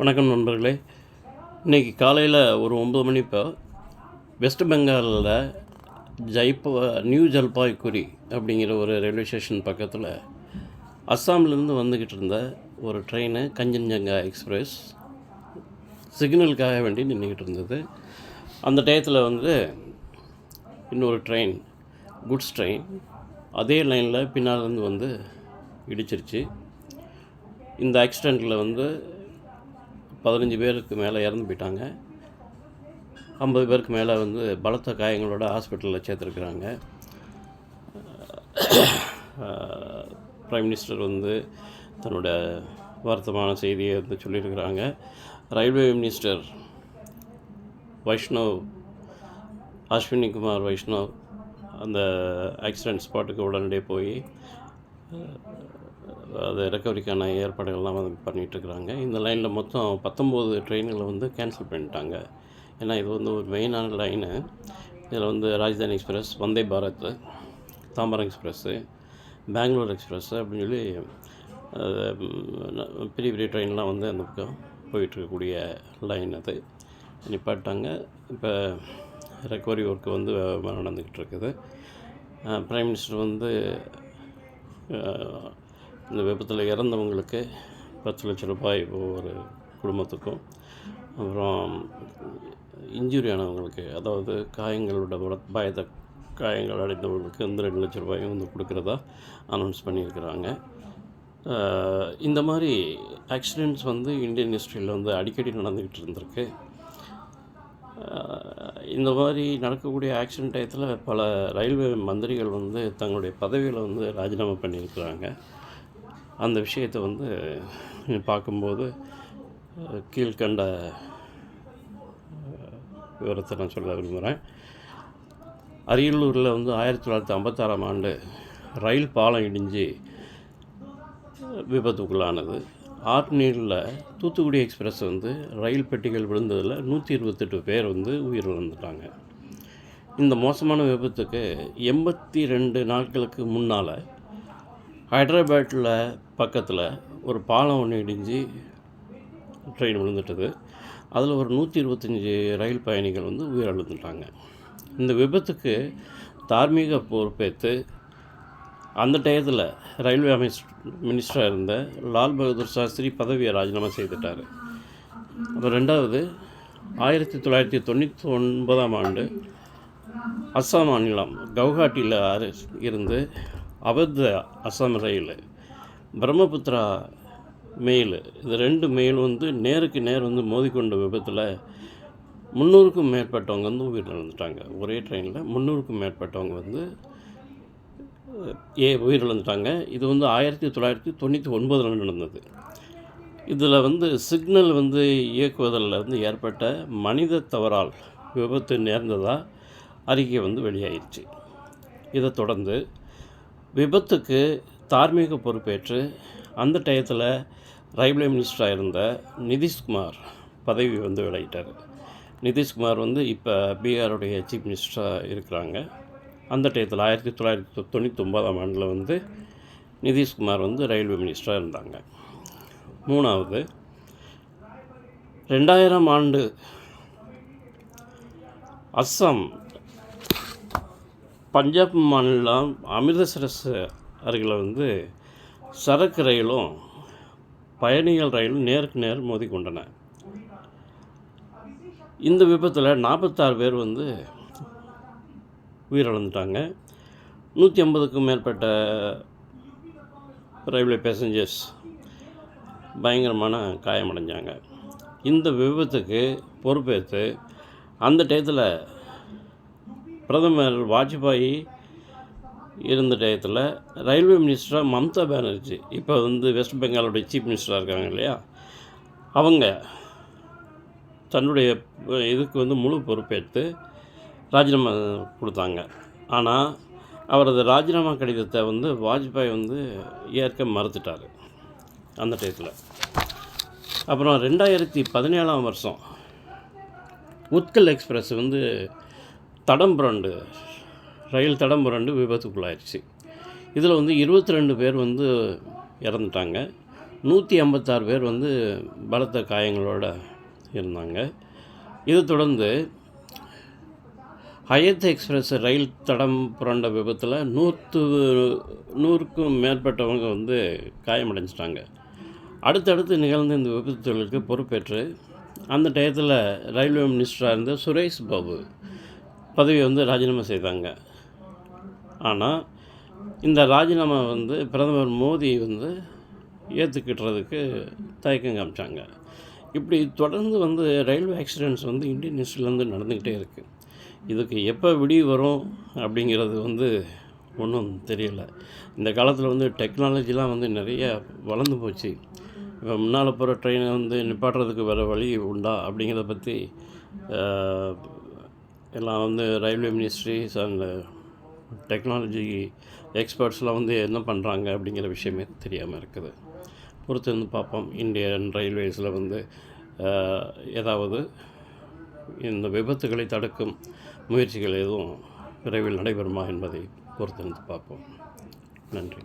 வணக்கம் நண்பர்களே. இன்றைக்கி காலையில் ஒரு ஒம்பது மணி இப்போ வெஸ்ட் பெங்காலில் ஜெய்ப்ப நியூ ஜல்பாய்குரி அப்படிங்கிற ஒரு ரயில்வே ஸ்டேஷன் பக்கத்தில் அஸ்ஸாம்லேருந்து வந்துக்கிட்டு இருந்த ஒரு ட்ரெயினு கஞ்சன்ஜங்கா எக்ஸ்பிரஸ் சிக்னலுக்காக வேண்டி நின்றுக்கிட்டு இருந்தது. அந்த டயத்தில் வந்து இன்னொரு ட்ரெயின் குட்ஸ் ட்ரெயின் அதே லைனில் பின்னாலேருந்து வந்து இடிச்சிருச்சு. இந்த ஆக்சிடெண்ட்டில் வந்து பதினஞ்சு பேருக்கு மேலே இறந்து போயிட்டாங்க. ஐம்பது பேருக்கு மேலே வந்து பலத்த காயங்களோட ஹாஸ்பிட்டலில் சேர்த்துருக்குறாங்க. ப்ரைம் மினிஸ்டர் வந்து தன்னோட வருத்தமான செய்தியை வந்து சொல்லியிருக்கிறாங்க. ரயில்வே மினிஸ்டர் வைஷ்ணவ் அஸ்வினி குமார் வைஷ்ணவ் அந்த ஆக்சிடெண்ட் ஸ்பாட்டுக்கு உடனடியே போய் அது ரெக்கவரிக்கான ஏற்பாடுகள்லாம் வந்து பண்ணிகிட்ருக்குறாங்க இந்த லைனில் மொத்தம் பத்தொம்போது ட்ரெயின்களை வந்து கேன்சல் பண்ணிட்டாங்க. ஏன்னா இது வந்து ஒரு மெயினான லைனு இதில் வந்து Rajdhani express Vande Bharat Tambaram express Bangalore express அப்படின்னு சொல்லி பெரிய பெரிய ட்ரெயின்லாம் வந்து அந்த பக்கம் போயிட்டுருக்கக்கூடிய லைன் அது. நிப்பாட்டாங்க இப்போ ரெக்கவரி ஒர்க்கு வந்து நடந்துக்கிட்டு இருக்குது ப்ரைம் மினிஸ்டர் வந்து இந்த விபத்தில் இறந்தவங்களுக்கு பத்து லட்ச ரூபாய் ஒவ்வொரு குடும்பத்துக்கும் அப்புறம் இன்ஜுரி ஆனவங்களுக்கு அதாவது காயங்களோட வர- காயங்கள் அடைந்தவங்களுக்கு வந்து ரெண்டு லட்ச ரூபாயும் வந்து கொடுக்குறதா அனௌன்ஸ் பண்ணியிருக்கிறாங்க. இந்த மாதிரி ஆக்சிடெண்ட்ஸ் வந்து இந்தியன் ஹிஸ்ட்ரியில் வந்து அடிக்கடி நடந்துக்கிட்டு இருந்திருக்கு. இந்த மாதிரி நடக்கக்கூடிய ஆக்சிடென்ட் டயத்தில் பல ரயில்வே மந்திரிகள் வந்து தங்களுடைய பதவிகளை வந்து ராஜினாமா பண்ணியிருக்கிறாங்க. அந்த விஷயத்தை வந்து பார்க்கும்போது கீழ்கண்ட விவரத்தை நான் சொல்ல விரும்புகிறேன். அரியலூரில் வந்து ஆயிரத்தி தொள்ளாயிரத்தி ஐம்பத்தாறாம் ஆண்டு ரயில் பாலம் இடிஞ்சு விபத்துக்குள்ளானது. ஆர்நீரில் தூத்துக்குடி எக்ஸ்பிரஸ் வந்து ரயில் பெட்டிகள் விழுந்ததில் நூற்றி இருபத்தெட்டு பேர் வந்து உயிரிழந்துட்டாங்க. இந்த மோசமான விபத்துக்கு எண்பத்தி ரெண்டு நாட்களுக்கு முன்னால் ஹைட்ராபேட்டில் பக்கத்தில் ஒரு பாலம் ஒன்று இடிஞ்சு ட்ரெயின் விழுந்துட்டது. அதில் ஒரு நூற்றி இருபத்தஞ்சி ரயில் பயணிகள் வந்து உயிரிழந்துட்டாங்க. இந்த விபத்துக்கு தார்மீக பொறுப்பேற்று அந்த டயத்தில் ரயில்வே அமைஸ் மினிஸ்டராக இருந்த லால் பகதூர் சாஸ்திரி பதவியை ராஜினாமா செய்துட்டார். அப்புறம் ரெண்டாவது ஆயிரத்தி தொள்ளாயிரத்தி தொண்ணூற்றி ஒன்பதாம் ஆண்டு அஸ்ஸாம் மாநிலம் கவுஹாட்டியில் இருந்து அபத்த அஸ்ஸாம் ரயில் பிரம்மபுத்திரா மெயில். இது ரெண்டு மெயில் வந்து நேருக்கு நேர் வந்து மோதிக்கொண்ட விபத்தில் முந்நூறுக்கும் மேற்பட்டவங்க வந்து உயிரிழந்துட்டாங்க ஒரே ட்ரெயினில் முந்நூறுக்கும் மேற்பட்டவங்க வந்து ஏ உயிரிழந்துட்டாங்க. இது வந்து ஆயிரத்தி தொள்ளாயிரத்தி தொண்ணூற்றி ஒன்பதில் நடந்தது. இதில் வந்து சிக்னல் வந்து இயக்குவதில் வந்து ஏற்பட்ட மனித தவறால் விபத்து நேர்ந்ததாக அறிக்கை வந்து வெளியாயிருச்சு. இதை தொடர்ந்து விபத்துக்கு தார்மீக பொறுப்பேற்று அந்த டயத்தில் ரயில்வே மினிஸ்டராக இருந்த நிதிஷ்குமார் பதவி வந்து விலகிட்டார் நிதிஷ்குமார் வந்து இப்போ பீகாருடைய சீஃப் மினிஸ்டராக இருக்கிறாங்க. அந்த டயத்தில் ஆயிரத்தி தொள்ளாயிரத்தி தொண்ணூற்றி ஒன்பதாம் ஆண்டில் வந்து நிதிஷ்குமார் வந்து ரயில்வே மினிஸ்டராக இருந்தாங்க. மூணாவது ரெண்டாயிரம் ஆண்டு அஸ்ஸாம் பஞ்சாப் மாநிலம் அமிர்தசரஸ் அருகில் வந்து சரக்கு ரயிலும் பயணிகள் ரயிலும் நேருக்கு நேர் மோதி கொண்டன. இந்த விபத்தில் நாற்பத்தாறு பேர் வந்து உயிரிழந்துட்டாங்க. நூற்றி ஐம்பதுக்கும் மேற்பட்ட ரயில்வே பேசஞ்சர்ஸ் பயங்கரமான காயமடைஞ்சாங்க. இந்த விபத்துக்கு பொறுப்பேற்று அந்த டயத்தில் பிரதமர் வாஜ்பாய் இருந்த டயத்தில் ரயில்வே மினிஸ்டராக மம்தா பானர்ஜி இப்போ வந்து வெஸ்ட் பெங்காலுடைய சீஃப் மினிஸ்டராக இருக்காங்க இல்லையா? அவங்க தன்னுடைய இதுக்கு வந்து முழு பொறுப்பேற்று ராஜினாமா கொடுத்தாங்க. ஆனால் அவரது ராஜினாமா கடிதத்தை வந்து வாஜ்பாய் வந்து ஏற்க மறுத்துட்டார் அந்த டயத்தில். அப்புறம் ரெண்டாயிரத்தி பதினேழாம் வருஷம் உத்கல் எக்ஸ்பிரஸ் வந்து தடம் புரண்டு ரயில் தடம் புரண்டு விபத்துக்குள்ளாயிடுச்சு. இதில் வந்து இருபத்தி ரெண்டு பேர் வந்து இறந்துட்டாங்க. நூற்றி ஐம்பத்தாறு பேர் வந்து பலத்த காயங்களோட இருந்தாங்க. இதை தொடர்ந்து ஹயத் எக்ஸ்பிரஸ் ரயில் தடம் புரண்ட விபத்தில் நூற்று நூறுக்கும் மேற்பட்டவங்க வந்து காயமடைஞ்சிட்டாங்க. அடுத்தடுத்து நிகழ்ந்த இந்த விபத்துகளுக்கு பொறுப்பேற்று அந்த டயத்தில் ரயில்வே மினிஸ்டராக இருந்த சுரேஷ் பாபு பதவியை வந்து ராஜினாமா செய்தாங்க. ஆனால் இந்த ராஜினாமா வந்து பிரதமர் மோடி வந்து ஏற்றுக்கிட்டுறதுக்கு தயக்கம் காமிச்சாங்க. இப்படி தொடர்ந்து வந்து ரயில்வே ஆக்சிடெண்ட்ஸ் வந்து இந்தியன் ஹிஸ்ட்ரியிலேருந்து நடந்துக்கிட்டே இருக்குது இதுக்கு எப்போ விடிவு வரும் அப்படிங்கிறது வந்து ஒன்றும் தெரியலை. இந்த காலத்தில் வந்து டெக்னாலஜிலாம் வந்து நிறைய வளர்ந்து போச்சு. இப்போ முன்னால் போகிற ட்ரெயினை வந்து நிப்பாட்டுறதுக்கு வேறு வழி உண்டா அப்படிங்கிறத பற்றி எல்லாம் வந்து ரயில்வே மினிஸ்ட்ரிஸ் அண்ட் டெக்னாலஜி எக்ஸ்பர்ட்ஸ்லாம் வந்து என்ன பண்ணுறாங்க அப்படிங்கிற விஷயமே தெரியாமல் இருக்குது. பொறுத்து வந்து பார்ப்போம். இந்தியன் ரயில்வேஸில் வந்து ஏதாவது இந்த விபத்துகளை தடுக்கும் முயற்சிகள் எதுவும் விரைவில் நடைபெறுமா என்பதை பொறுத்திருந்து பார்ப்போம். நன்றி.